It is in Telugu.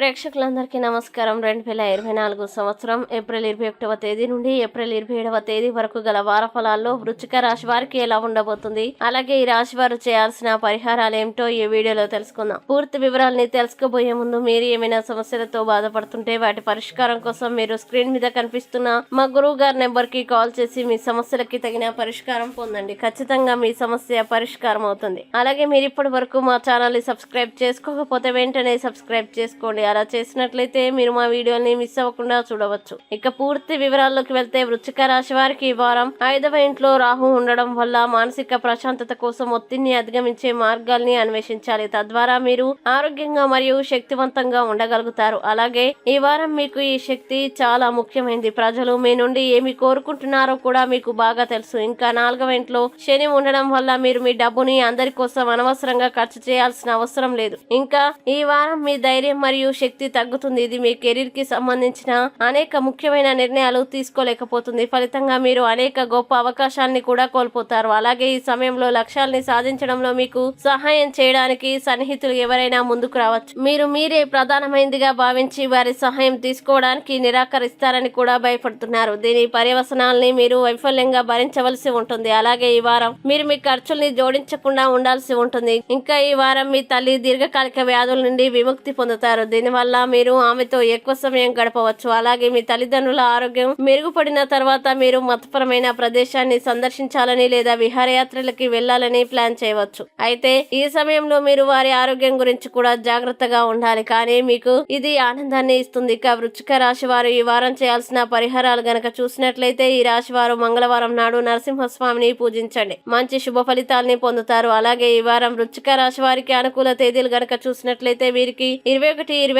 ప్రేక్షకులందరికీ నమస్కారం. రెండు వేల ఇరవై నాలుగు సంవత్సరం ఏప్రిల్ ఇరవై ఒకటవ తేదీ నుండి ఏప్రిల్ ఇరవై ఏడవ తేదీ వరకు గల వార ఫలాల్లో వృచ్చిక రాశి వారికి ఎలా ఉండబోతుంది? అలాగే ఈ రాశి వారు చేయాల్సిన పరిహారాలు ఏమిటో ఈ వీడియోలో తెలుసుకుందాం. పూర్తి వివరాలని తెలుసుకోబోయే ముందు మీరు ఏమైనా సమస్యలతో బాధపడుతుంటే వాటి పరిష్కారం కోసం మీరు స్క్రీన్ మీద కనిపిస్తున్న మా గురువు గారి నెంబర్కి కాల్ చేసి మీ సమస్యలకి తగిన పరిష్కారం పొందండి. ఖచ్చితంగా మీ సమస్య పరిష్కారం అవుతుంది. అలాగే మీరు ఇప్పటి వరకు మా ఛానల్ని సబ్స్క్రైబ్ చేసుకోకపోతే వెంటనే సబ్స్క్రైబ్ చేసుకోండి. అలా చేసినట్లయితే మీరు మా వీడియోని మిస్ అవ్వకుండా చూడవచ్చు. ఇక పూర్తి వివరాల్లోకి వెళ్తే వృచ్చిక రాశి వారికి ఈ వారం ఐదవ ఇంట్లో రాహు ఉండడం వల్ల మానసిక ప్రశాంతత కోసం ఒత్తిడిని అధిగమించే మార్గాల్ని అన్వేషించాలి. తద్వారా మీరు ఆరోగ్యంగా మరియు శక్తివంతంగా ఉండగలుగుతారు. అలాగే ఈ వారం మీకు ఈ శక్తి చాలా ముఖ్యమైనది ప్రజలు మీ నుండి ఏమి కోరుకుంటున్నారో కూడా మీకు బాగా తెలుసు. ఇంకా నాలుగవ ఇంట్లో శని ఉండడం వల్ల మీరు మీ డబ్బుని అందరి కోసం అనవసరంగా ఖర్చు చేయాల్సిన అవసరం లేదు. ఇంకా ఈ వారం మీ ధైర్యం మరియు శక్తి తగ్గుతుంది. ఇది మీ కెరీర్కి సంబంధించిన అనేక ముఖ్యమైన నిర్ణయాలు తీసుకోలేకపోతుంది. ఫలితంగా మీరు అనేక గొప్ప అవకాశాన్ని కూడా కోల్పోతారు. అలాగే ఈ సమయంలో లక్ష్యాల్ని సాధించడంలో మీకు సహాయం చేయడానికి సన్నిహితులు ఎవరైనా ముందుకు రావచ్చు. మీరు మీరే ప్రధానమైనదిగా భావించి వారి సహాయం తీసుకోవడానికి నిరాకరిస్తారని కూడా భయపడుతున్నారు. దీని పర్యవసనాల్ని మీరు వైఫల్యంగా భరించవలసి ఉంటుంది. అలాగే ఈ వారం మీరు మీ ఖర్చుల్ని జోడించకుండా ఉండాల్సి ఉంటుంది. ఇంకా ఈ వారం మీ తల్లి దీర్ఘకాలిక వ్యాధుల నుండి విముక్తి పొందుతారు. దీనివల్ల మీరు ఆమెతో ఎక్కువ సమయం గడపవచ్చు. అలాగే మీ తల్లిదండ్రుల ఆరోగ్యం మెరుగుపడిన తర్వాత మీరు మతపరమైన ప్రదేశాన్ని సందర్శించాలని లేదా విహారయాత్రలకి వెళ్ళాలని ప్లాన్ చేయవచ్చు. అయితే ఈ సమయంలో మీరు వారి ఆరోగ్యం గురించి కూడా జాగ్రత్తగా ఉండాలి. కానీ మీకు ఇది ఆనందాన్ని ఇస్తుంది. ఇక వృచ్చిక రాశి వారు ఈ వారం చేయాల్సిన పరిహారాలు గనక చూసినట్లయితే ఈ రాశి వారు మంగళవారం నాడు నరసింహస్వామిని పూజించండి. మంచి శుభ ఫలితాల్ని పొందుతారు. అలాగే ఈ వారం వృచ్చిక రాశి వారికి అనుకూల తేదీలు గనక చూసినట్లయితే వీరికి ఇరవై ఒకటి ఇరవై